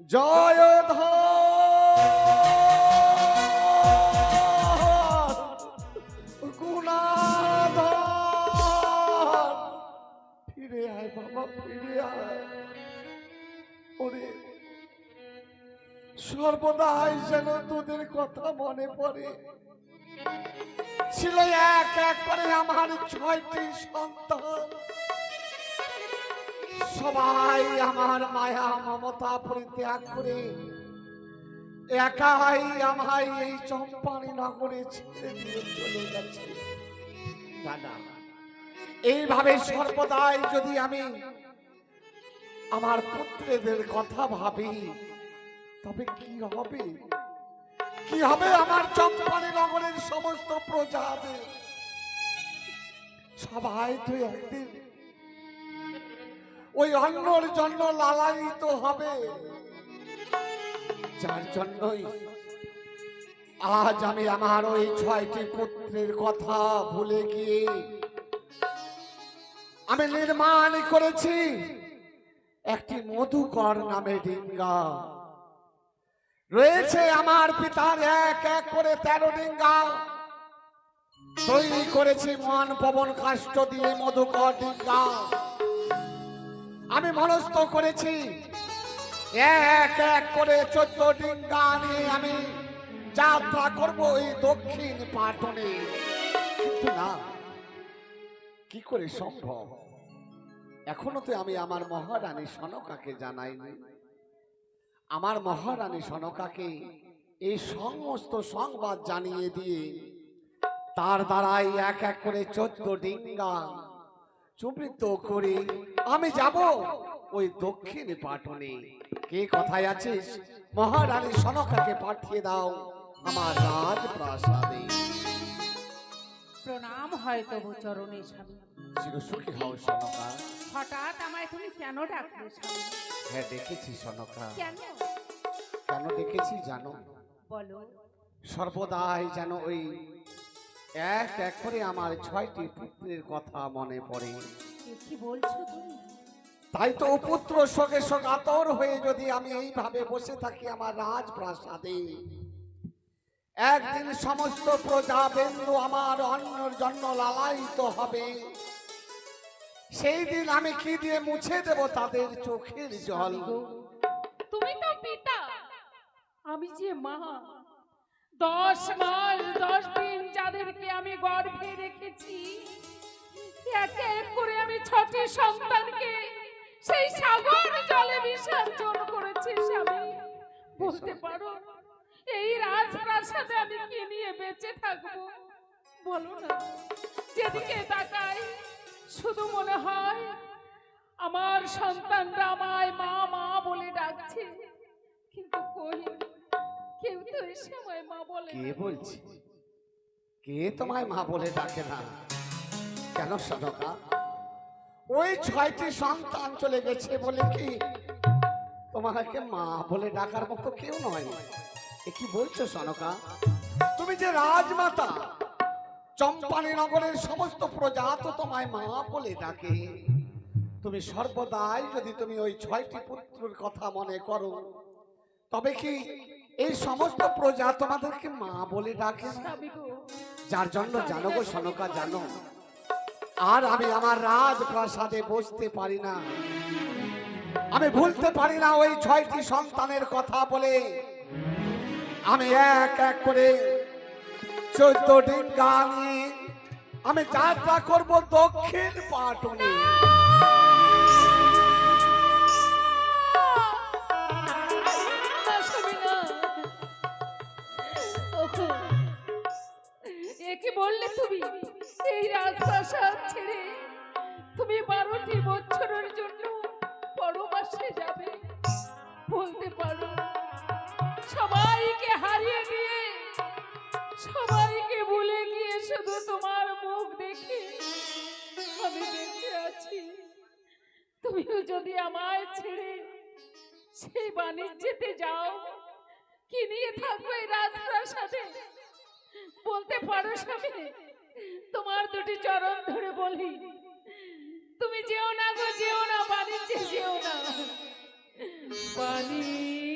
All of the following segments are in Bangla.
জয় ফিরে আয় বাবা, ফিরে আয়। ওরে, সর্বদাই যেন তোদের কথা মনে পড়ে। ছিল এক এক করে আমার ছয়টি সন্তান। সবাই আমার মায়া, মমতা পরিত্যাগ করে একাই আমায় এই চম্পানি নগরে ছেড়ে দিয়ে চলে গেছে। এইভাবে সর্বদাই যদি আমি আমার পুত্রদের কথা ভাবি, তবে কি হবে? কি হবে আমার চম্পানি নগরের সমস্ত প্রজাদের? সবাই তো একদিন ওই অন্যর জন্য লালায়িত হবে। যার জন্যই আজ আমি আমার ওই ছয়টি পুত্রের কথা ভুলে গিয়ে আমি নির্মাণ করেছি একটি মধুকর নামে ডিঙ্গা। রয়েছে আমার পিতার এক এক করে তেরো ডিঙ্গা। তৈরি করেছি মন পবন কাষ্ট দিয়ে মধুকর ডিঙ্গা। আমি মনস্থ করেছি। এক এক করে চোদ্দ ডিঙ্গা নিয়ে আমি যাত্রা করব এই দক্ষিণ পাটনে। কিন্তু না, কি করে সম্ভব? এখনও তো আমি আমার মহারানী সনকাকে জানাইনি। আমার মহারানী সনকাকে এই সমস্ত সংবাদ জানিয়ে দিয়ে তার দ্বারাই এক এক করে চোদ্দ ডিঙ্গা চুমৃত করে আমি যাব। ওই দক্ষিণ পাটনে। কে কথায় আছিস? মহারানী সনকাকে পাঠিয়ে দাও আমার রাজপ্রাসাদে। প্রণাম হয় তবু চরণে স্বামী। চিরসুখী হও সনকা। হঠাৎ আমায় তুমি কেন ডাকলে স্বামী? হ্যাঁ দেখেছি সনকা। কেন? কেন দেখেছি জানো? বলো। সর্বদাই যেন ওই এক এক করে আমার ছয়টি পুত্রের কথা মনে পড়ে। কি বলছো তুমি? তাই তো পুত্র শোক আতর হয়ে যদি আমি এইভাবে বসে থাকি আমার রাজপ্রাসাদে। একদিন সমস্ত প্রজা বিন্দু আমার অন্যর জন্য লালায়িত হবে। সেই দিন আমি কি দিয়ে মুছে দেব তাদের চোখের জল? তুমি তো পিতা আমি যে মা। দশ মাস দশ দিন যাদেরকে আমি গর্ভে রেখেছি এক এক করে আমি ছটি সন্তানকে সেই সাগর জলে বিসর্জন করেছি স্বামী। বলতে পারো এই রাজপ্রাসাদে আমি কি নিয়ে বেঁচে থাকব? বলো না। যেদিকে তাকাই শুধু মনে হয় আমার সন্তানরা আমায় মা মা বলে ডাকছে। কিন্তু কই কেউ তো এই সময় মা বলে কে। বলছি? কে তোমায় মা বলে ডাকে না? কেন সদকা ওই ছয়টি সন্তান চলে গেছে বলে কি তোমাকে মা বলে ডাকার মতো কেউ নয়? এ কি বলছো সনকা তুমি যে রাজমাতা, চম্পানি নগরের সমস্ত প্রজা তো তোমায় মা বলে ডাকে। তুমি সর্বদাই যদি তুমি ওই ছয়টি পুত্রের কথা মনে করো, তবে কি এই সমস্ত প্রজা তোমাদেরকে মা বলে ডাকে? যার জন্য জানো গো সনকা জানো আর আমি আমার রাজপ্রাসাদে বসতে পারি না। আমি ভুলতে পারি না ওই ছয়টি সন্তানের কথা বলে। আমি এক এক করে চোদ্দ ডিঙ্গা আমি যাত্রা করব দক্ষিণ পাটনে কি বললে তুমি? এই রাজপ্রাসাদ ছেড়ে তুমি বারোটি বছরের জন্য পরবাসে যাবে। বলতে পারো, সবাইকে হারিয়ে দিয়ে সবাইকে ভুলে গিয়ে শুধু তোমার মুখ দেখে আমি বেঁচে আছি। তুমিও যদি আমায় ছেড়ে সেই বাণিজ্যেতে যাও, কি নিয়ে থাকবে এই রাজপ্রাসাদে? বলতে পারো, স্বামী। তোমার দুটি চরণ ধরে বলি। তুমি যেও না গো, যেও না, বাণিজ্যে যেও না। বাণিজ্য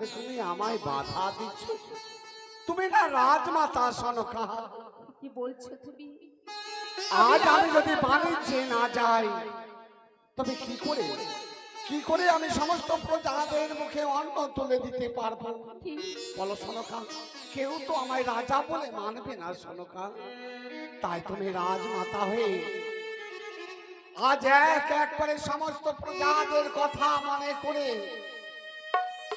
যাত্রাকালে তুমি আমায় বাধা দিচ্ছ? তুমি না রাজমাতা সনকা কি বলছো তুমি? আজ আমি যদি বাণিজ্যে না যাই তবে কি করে? কি করে আমি সমস্ত প্রজাদের মুখে অন্ন তুলে দিতে পারব? বলো সনকা কেউ তো আমায় রাজা বলে মানবে না সনকা তাই তুমি রাজমাতা হয়ে আজ এক এক করে সমস্ত প্রজাদের কথা মনে করে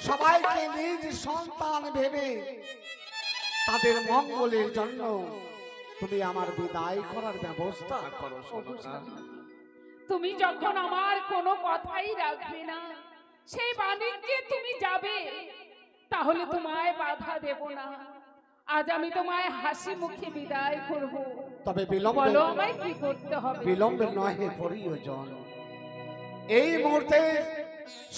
সবাইকে নিজ সন্তান ভেবে তাদের মঙ্গলের জন্য তুমি আমার বিদায় করার ব্যবস্থা করো তুমি যখন আমার কোনো কথাই রাখবে না সেই বাণিজ্যে তুমি যাবে তাহলে তোমায় বাধা দেব না। আজ আমি তোমায় হাসি মুখে বিদায় করব। তবে বিলম্ব বলো আমায় কি করতে হবে? বিলম্বে নহে প্রয়োজন। এই মুহূর্তে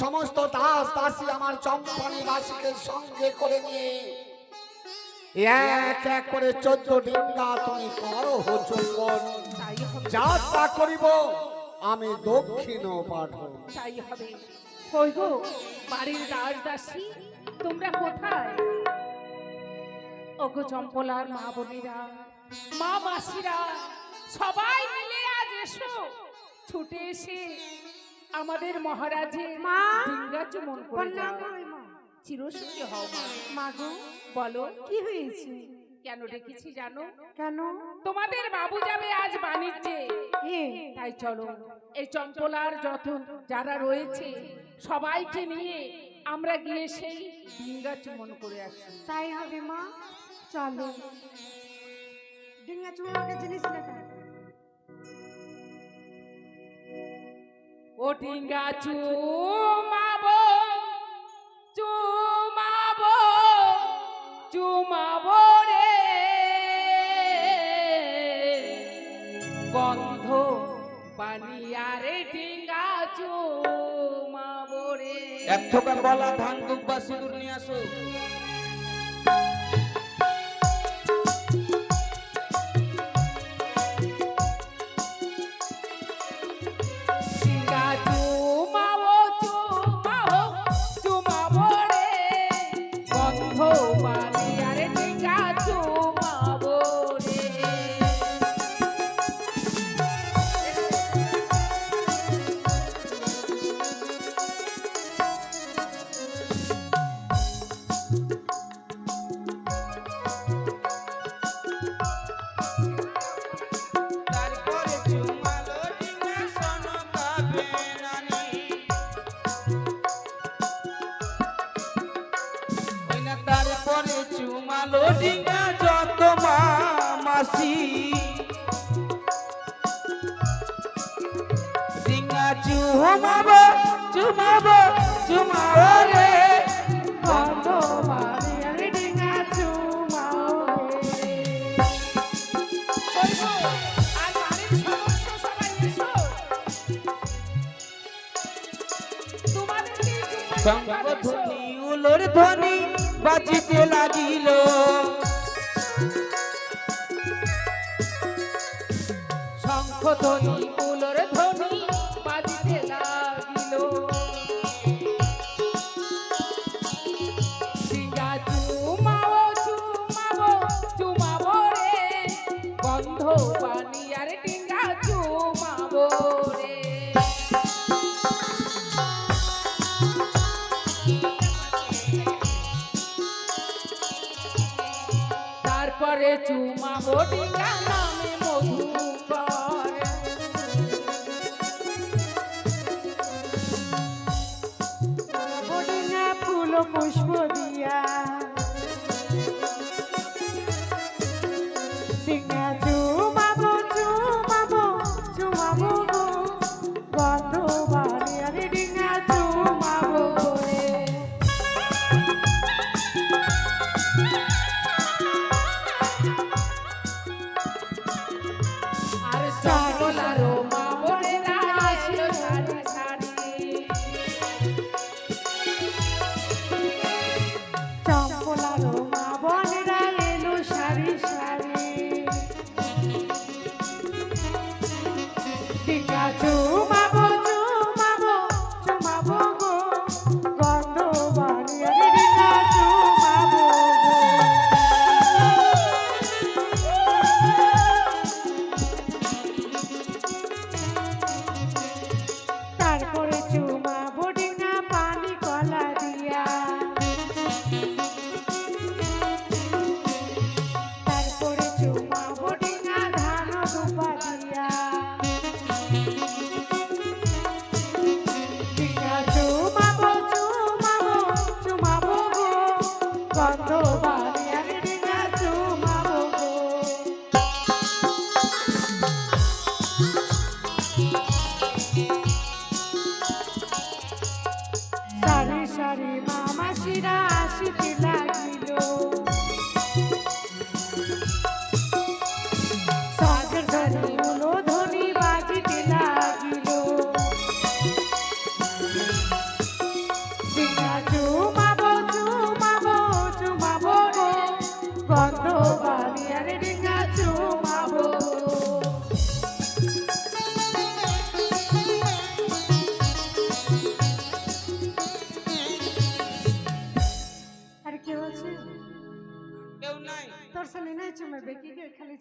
সমস্ত দাস দাসী আমার চম্পানি দাসীকে সঙ্গে করে নিয়ে। এক এক করে চোদ্দ ডিঙ্গা তুমি করো চুম্বন করিব আমি দক্ষিণ পাঠন তাই হবে। গো বাড়ির দাস দাসী তোমরা কোথায়? ওগো চম্পলার মা বোনেরা মা মাসিরা সবাই মিলে আজ এসো। ছুটে এসে আমাদের মহারাজের মা! ডিঙ্গা চুমন করে যাও চিরসুখী হও মা। মাগো বলো কি হয়েছে? কেন ডেকেছি জানো? কেন? তোমাদের বাবু যাবে আজ বাণিজ্যে। তাই চলো এই চম্পলার যত যারা রয়েছে সবাইকে নিয়ে আমরা গিয়ে সেই ডিঙ্গা চুমন করে আসি। তাই হবে মা। চলো। ডিঙ্গা চুমাকে জিনিস না ও ডিঙ্গা চুমাবো চুমাবো চুমাবো রে। গন্ধ পানিয়ারে ডিঙ্গা চুমাবো রে। থোকা কলা ধান দুধ বা সিঁদুর নিয়ে আসো। এসো। ধ্বনি উলোর ধ্বনি বাজিতে শঙ্খ ধ্বনি তারপরে চুমা ডিঙ্গা নামে ও ডিঙ্গা ফুল পুষ্প দিয়া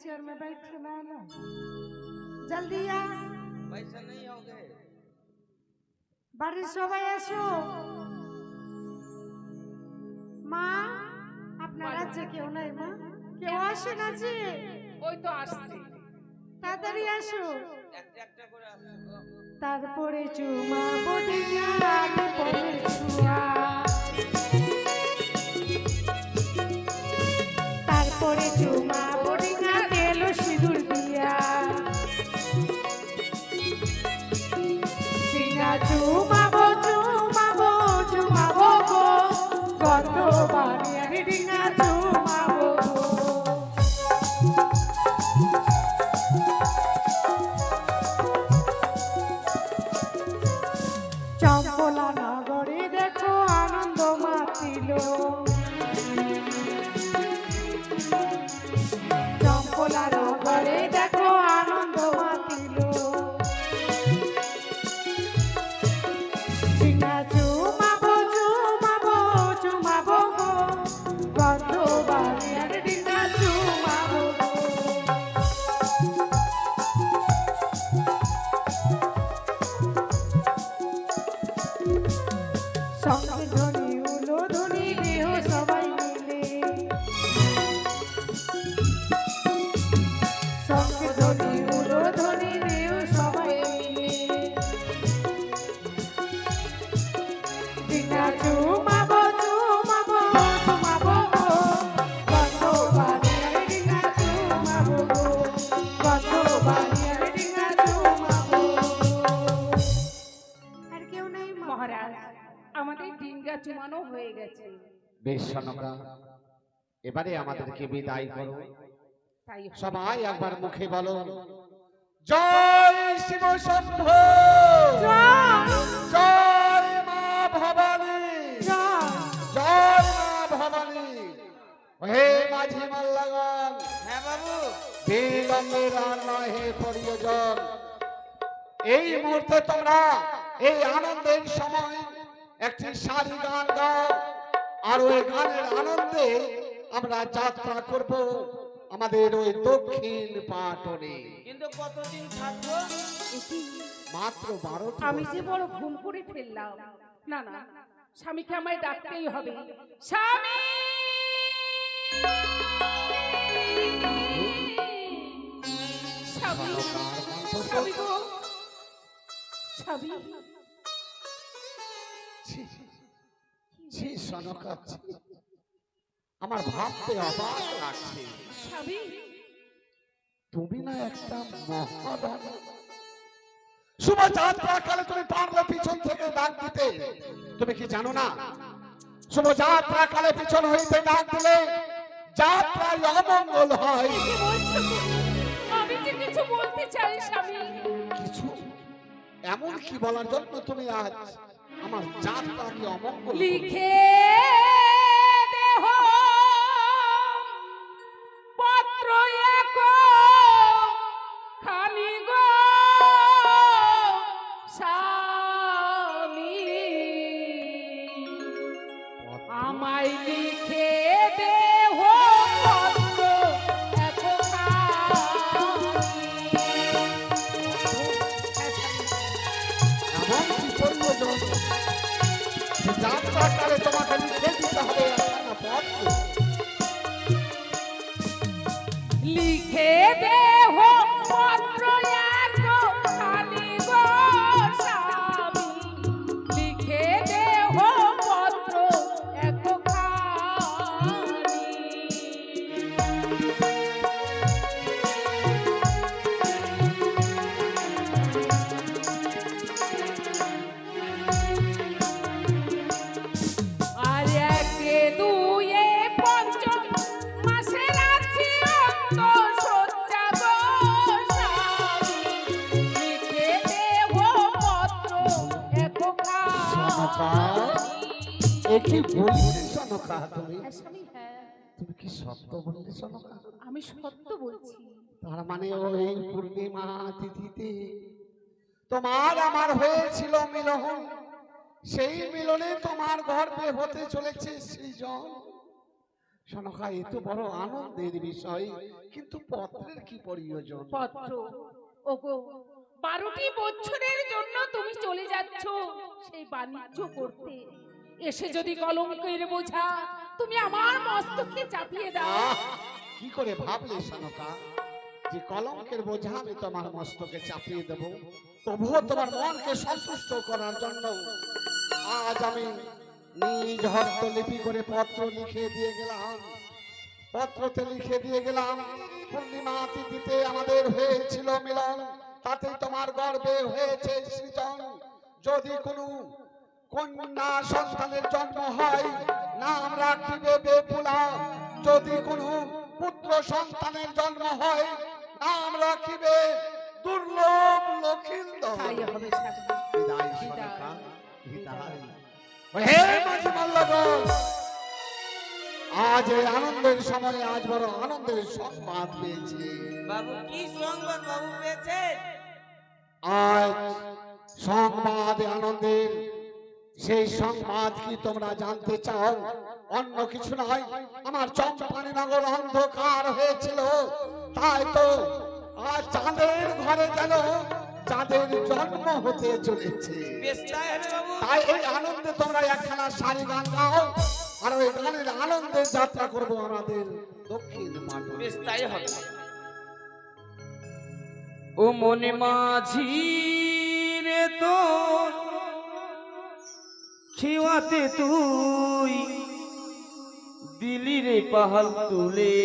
चेयर में बैठना ना जल्दी आ पैसा नहीं होगे বাড়ির সবাই আসো মা আপনার আছে কেউ নাই মা কেউ আসে না যে ওই তো আসছে তাড়াতাড়ি আসো একটা একটা করে আসো তো। তারপরে চুমা বডিয়া পরে ছুয়া তারপরে চুমা Ubatuba. এবারে আমাদেরকে বিদায় করো। সবাই একবার মুখে বলো জয় শিব শম্ভ! জয়! মা ভবানী! জয়! মা ভবানী! হে মাঝি মাল্লাগন হ্যাঁ বাবু। বিলম্বে রান্না হে প্রিয়জন। এই মুহূর্তে তোমরা এই আনন্দের সময় একটি সারি গান গাও আর ওই গানের আনন্দে আমরা যাত্রা করব আমাদের ওই দক্ষিণ পাটনে। কিন্তু কতদিন থাকব? মাত্র বারো আমি যে বড় ভুল করে ফেললাম। না না স্বামীকে আমায় ডাকতেই হবে। স্বামী! স্বামী স্বামী গো। স্বামী। ছি সনকা ছি। আমার ভাবতে অবাক লাগছে। স্বামী? তুমি না একটা মহারানা শুভ যাত্রা কালে তুমি পারলে পিছন থেকে ডাক দিতে। তুমি কি জানো না? শুভ যাত্রা কালে পিছন হইতে ডাক দিলে যাত্রায় অমঙ্গল হয়। কি আমি যে কিছু বলতে চাই স্বামী। কিছু? এমন কি বলার জন্য তুমি আজ আমার যাত্রাকে অমঙ্গল লিখে সত্য বলছি। তার মানে ওই পূর্ণিমা তিথিতে তোমার আমার হয়েছিল মিলন। সেই মিলনে তোমার গর্বে হতে চলেছে সৃজন। সনকা এ তো বড় আনন্দের বিষয় কিন্তু পত্রের কি প্রয়োজন? পত্র। ওগো বারোটি বছরের জন্য তুমি চলে যাচ্ছ সেই বাণিজ্য করতে। এসে যদি কলঙ্কের বোঝা তুমি আমার মস্তকে চাপিয়ে দাও। কি করে ভাবলে সনকা যে কলঙ্কের বোঝা আমি তোমার মস্তকে চাপিয়ে দেব। তবুও তোমার মনকে সন্তুষ্ট করার জন্য আজ আমি নিজ হস্তলিপি করে পত্র লিখে দিয়ে গেলাম। পত্রতে লিখে দিয়ে গেলাম, পূর্ণিমা তিথিতে আমাদের হয়েছিল মিলন তাতে তোমার গর্বে হয়েছে সৃজন। যদি কোনো কন্যা সন্তানের জন্ম হয়, নাম রাখিবে বেপুলা যদি কোনো পুত্র সন্তানের জন্ম হয় নাম রাখিবে দুর্লভ লক্ষিন্দর তাই হবে ঠাকুর। বিদায় বিদায়। সরকা, বিদায়। হে মাঝি মল্লগণ, আজ এই আনন্দের সময় আজ বড় আনন্দের সংবাদ পেয়েছি বাবু কি সংবাদ বাবু পেয়েছেন আজ সংবাদ আনন্দের সেই সংবাদ কি তোমরা জানতে চাও? অন্য কিছু নয় আমার চম্পানি নগর অন্ধকার হয়েছিল। তাই তো আর চাঁদের ঘরে যেন চাঁদের জন্ম হতে চলেছে। তাই হবে বাবু। তাই এই আনন্দে তোমরা একখানা শাড়ি গান গাও আর ওই গানের আনন্দে যাত্রা করব আমাদের দক্ষিণ তাই হবে। ও মনে মাঝি রে তোর খেওয়াতে তুই দিলি রে পাহাল তুলে।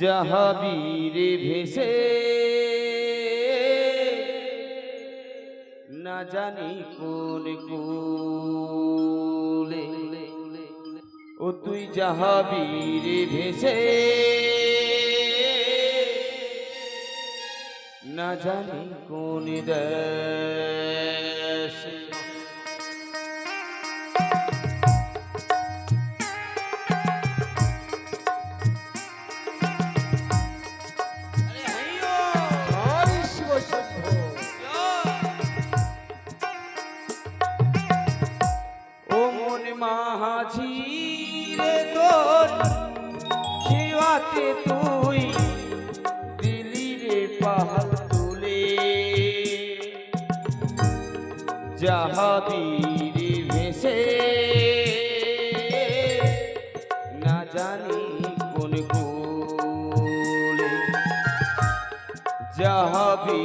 যাহাবি রে ভেসে। না জানি কোন কুলে। ও তুই যাহাবি রে ভেসে। না জানি কোন দেশ যাহাবি রে ভেসে। না জানি কোন কুলে যাহাবি